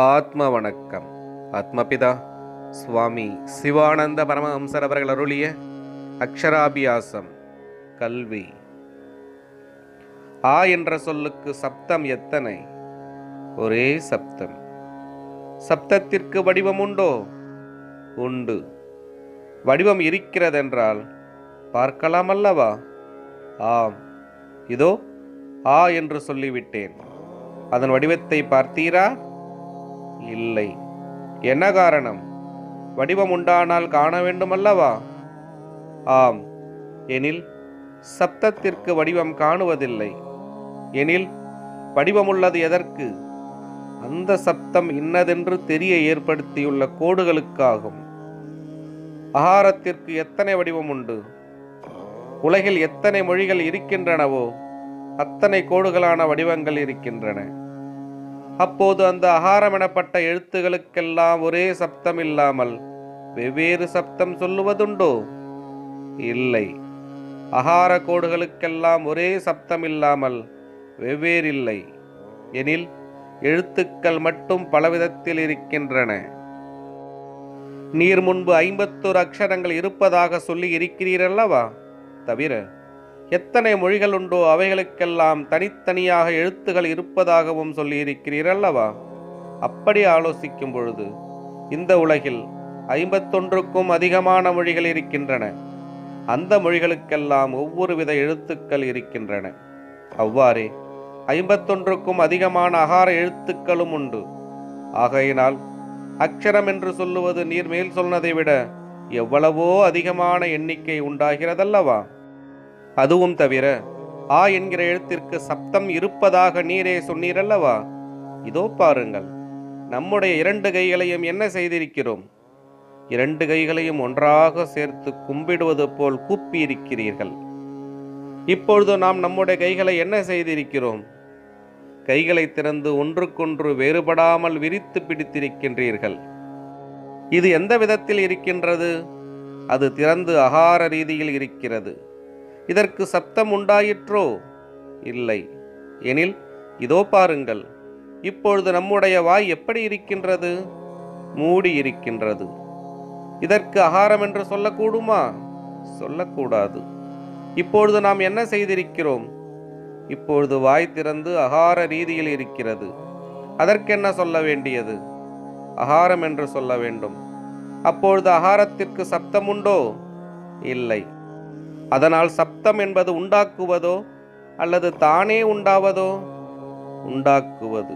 ஆத்ம வணக்கம் ஆத்மபிதா சுவாமி சிவானந்த பரமஹம்சர் அவர்கள் அருளிய அக்ஷராபியாசம் கல்வி. ஆ என்ற சொல்லுக்கு சப்தம் எத்தனை? ஒரே சப்தம். சப்தத்திற்கு வடிவம் உண்டோ? உண்டு. வடிவம் இருக்கிறதென்றால் பார்க்கலாம் அல்லவா? ஆம். இதோ ஆ என்று சொல்லிவிட்டேன். அதன் வடிவத்தை பார்த்தீரா? இல்லை. என்ன காரணம்? வடிவம் உண்டானால் காண வேண்டுமல்லவா? ஆம். எனில் சப்தத்திற்கு வடிவம் காணுவதில்லை. எனில் வடிவமுள்ளது எதற்கு? அந்த சப்தம் இன்னதென்று தெரிய ஏற்படுத்தியுள்ள கோடுகளுக்காகும். ஆகாரத்திற்கு எத்தனை வடிவம் உண்டு? உலகில் எத்தனை மொழிகள் இருக்கின்றனவோ அத்தனை கோடுகளான வடிவங்கள் இருக்கின்றன. அப்போது அந்த அகாரம் எனப்பட்ட எழுத்துகளுக்கெல்லாம் ஒரே சப்தம் இல்லாமல் வெவ்வேறு சப்தம் சொல்லுவதுண்டோ? இல்லை. அகார கோடுகளுக்கெல்லாம் ஒரே சப்தம் இல்லாமல் வெவ்வேறில்லை. எனில் எழுத்துக்கள் மட்டும் பலவிதத்தில் இருக்கின்றன. நீர் முன்பு ஐம்பத்தோரு அக்ஷரங்கள் இருப்பதாக சொல்லி இருக்கிறீரல்லவா? தவிர எத்தனை மொழிகள் உண்டோ அவைகளுக்கெல்லாம் தனித்தனியாக எழுத்துகள் இருப்பதாகவும் சொல்லியிருக்கிறீரல்லவா அப்படி ஆலோசிக்கும் பொழுது இந்த உலகில் ஐம்பத்தொன்றுக்கும் அதிகமான மொழிகள் இருக்கின்றன. அந்த மொழிகளுக்கெல்லாம் ஒவ்வொரு வித எழுத்துக்கள் இருக்கின்றன. அவ்வாறே ஐம்பத்தொன்றுக்கும் அதிகமான அகார எழுத்துக்களும் உண்டு. ஆகையினால் அக்ஷரம் என்று சொல்லுவது நீர் மேல் சொன்னதை விட எவ்வளவோ அதிகமான எண்ணிக்கை உண்டாகிறதல்லவா? அதுவும் தவிர ஆ என்கிற எழுத்திற்கு சப்தம் இருப்பதாக நீரே சொன்னீரல்லவா? இதோ பாருங்கள் நம்முடைய இரண்டு கைகளையும் என்ன செய்திருக்கிறோம்? இரண்டு கைகளையும் ஒன்றாக சேர்த்து கும்பிடுவது போல் கூப்பியிருக்கிறீர்கள். இப்பொழுது நாம் நம்முடைய கைகளை என்ன செய்திருக்கிறோம்? கைகளை திறந்து ஒன்றுக்கொன்று வேறுபடாமல் விரித்து பிடித்திருக்கின்றீர்கள். இது எந்த விதத்தில் இருக்கின்றது? அது திறந்து அகார ரீதியில் இருக்கிறது. இதற்கு சப்தம் உண்டாயிற்றோ? இல்லை. எனில் இதோ பாருங்கள். இப்பொழுது நம்முடைய வாய் எப்படி இருக்கின்றது? மூடி இருக்கின்றது. இதற்கு அகாரம் என்று சொல்லக்கூடுமா? சொல்லக்கூடாது. இப்பொழுது நாம் என்ன செய்திருக்கிறோம்? இப்பொழுது வாய் திறந்து அகார ரீதியில் இருக்கிறது. அதற்கென்ன சொல்ல வேண்டியது? அகாரம் என்று சொல்ல வேண்டும். அப்பொழுது அகாரத்திற்கு சப்தம் உண்டோ? இல்லை. அதனால் சப்தம் என்பது உண்டாக்குவதோ அல்லது தானே உண்டாவதோ? உண்டாக்குவது.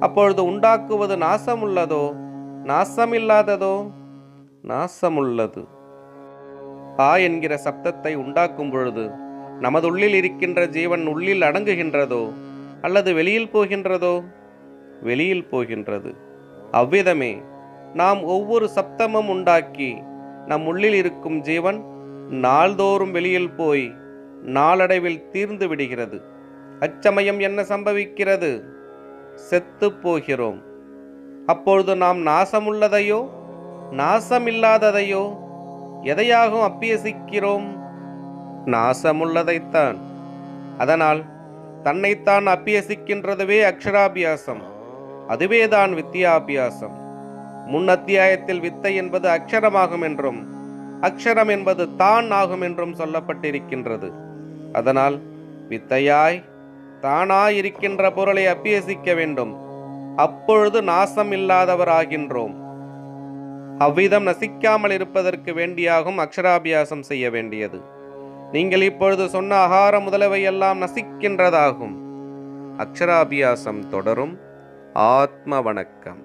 அப்பொழுது உண்டாக்குவது நாசமுள்ளதோ? நாசமில்லாததோ? நாசமுள்ளது. ஆ என்கிற சப்தத்தை உண்டாக்கும் பொழுது நமது உள்ளில் இருக்கின்ற ஜீவன் உள்ளில் அடங்குகின்றதோ? அல்லது வெளியில் போகின்றதோ? வெளியில் போகின்றது. அவ்விதமே நாம் ஒவ்வொரு சப்தமும் உண்டாக்கி நம் உள்ளில் இருக்கும் ஜீவன் நாள்தோறும் வெளியில் போய் நாளடைவில் தீர்ந்து விடுகிறது. அச்சமயம் என்ன சம்பவிக்கிறது? செத்து போகிறோம். அப்பொழுது நாம் நாசமுள்ளதையோ நாசமில்லாததையோ எதையாகவும் அப்பியசிக்கிறோம்? நாசமுள்ளதைத்தான். அதனால் தன்னைத்தான் அப்பியசிக்கின்றதுவே அக்ஷராபியாசம். அதுவேதான் வித்தியாபியாசம் முன் அத்தியாயத்தில் வித்தை என்பது அக்ஷரமாகும் என்றும் அக்ஷரம் என்பது தான் ஆகும் என்றும் சொல்லப்பட்டிருக்கின்றது. அதனால் வித்தையாய் தானாயிருக்கின்ற பொருளை அபியசிக்க வேண்டும். அப்பொழுது நாசம் இல்லாதவர் ஆகின்றோம் அவ்விதம் நசிக்காமல் இருப்பதற்கு வேண்டியாகும் அக்ஷராபியாசம் செய்ய வேண்டியது. நீங்கள் இப்பொழுது சொன்ன ஆகார முதலவை எல்லாம் நசிக்கின்றதாகும். அக்ஷராபியாசம் தொடரும். ஆத்ம வணக்கம்